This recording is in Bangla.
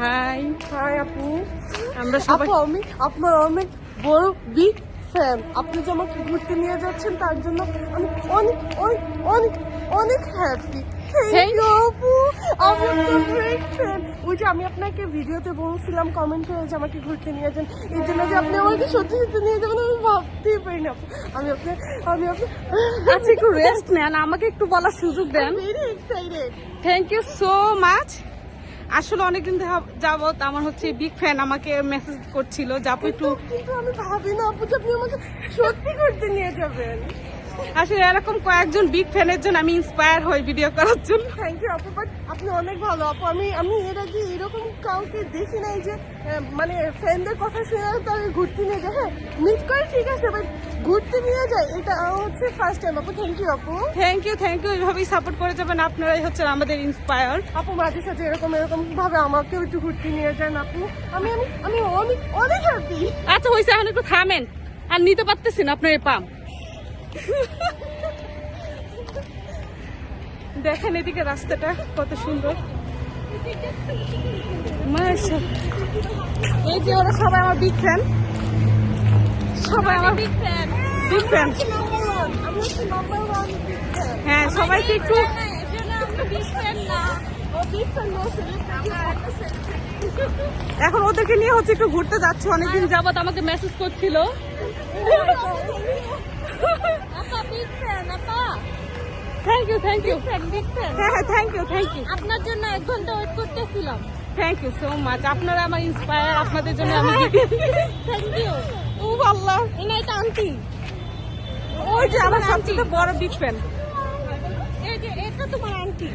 হাই হাই আপু। আমরা সবাই আপু আমি আপনার অনেক বড় বিগ ফ্যান আপনি যে আমাকে ঘুরতে নিয়ে যাচ্ছেন তার জন্য আমি অনেক অনেক অনেক অনেক হ্যাপি Thank থ্যাংক ইউ আপু। আমি আপনার গ্রেট ফ্যান ওই যে আমি আপনাকে ভিডিওতে বলছিলাম কমেন্ট করে যে আমাকে ঘুরতে নিয়ে যান। এই জন্য যে আপনি আমাকে সত্যি সত্যি নিয়ে যাবেন আমি ভাবতেই পারি না আমি আপনার আমি আপনার আচ্ছা একটু রেস্ট নেন আমাকে একটু বলার সুযোগ দেন। Very excited thank you so much আসলে অনেকদিন যাবত আমার হচ্ছে বিগ ফ্যান আমাকে মেসেজ করছিল যে আপু একটু আমি ভাবি না, আপু আপনি আমাকে সত্যি করতে নিয়ে যাবেন। আসলে এরকম কয়েকজন বিগ ফ্যানের জন্য আমি ইন্সপায়ার হই ভিডিও করার জন্য। থ্যাংক ইউ আপু বাট আপনি অনেক ভালো আপু। আমি আমি এর আগে এরকম কাউকে দেখি নাই যে মানে ফ্রেন্ডদের কথা শুনে তাকে ঘুরতে নিয়ে যায় হ্যাঁ মিট করে ঠিক আছে বাট ঘুরতে নিয়ে যায় এটা হচ্ছে ফার্স্ট টাইম আপু। থ্যাংক ইউ আপু। থ্যাংক ইউ থ্যাংক ইউ এইভাবেই সাপোর্ট করে যাবেন আপনারাই হচ্ছে আমাদের ইন্সপায়ার আপু মাঝে সাথে এরকম এরকম ভাবে আমাকেও একটু ঘুরতে নিয়ে যান আপু। আমি আমি আমি অনেক অনেক হ্যাপি আচ্ছা হয়েছে এখন একটু থামেন। আর নিতে পারতেছি না আপনার এই পাম। দেখেন এদিকে রাস্তাটা কত সুন্দর। এই যে ওরা সবাই আমার বিগ ফ্যান সবাই আমার বিগ ফ্যান বিগ হ্যাঁ সবাইকে একটু এখন ওদেরকে নিয়ে হচ্ছে একটু ঘুরতে যাচ্ছে অনেকদিন যাবত আমাকে মেসেজ করছিল। থ্যাংক ইউ থ্যাংক ইউ হ্যাঁ হ্যাঁ থ্যাংক ইউ থ্যাংক ইউ আপনার জন্য এক ঘণ্টা ওয়েট করতেছিলাম। থ্যাংক ইউ সো মাচ আপনারা আমার ইন্সপায়ার আপনাদের জন্য আমি থ্যাংক ইউ ও আল্লাহ। এনা এটা আন্টি ওই যে আমার সবচেয়ে বড় বিগ ফ্যান এই যে এটা তোমার আন্টি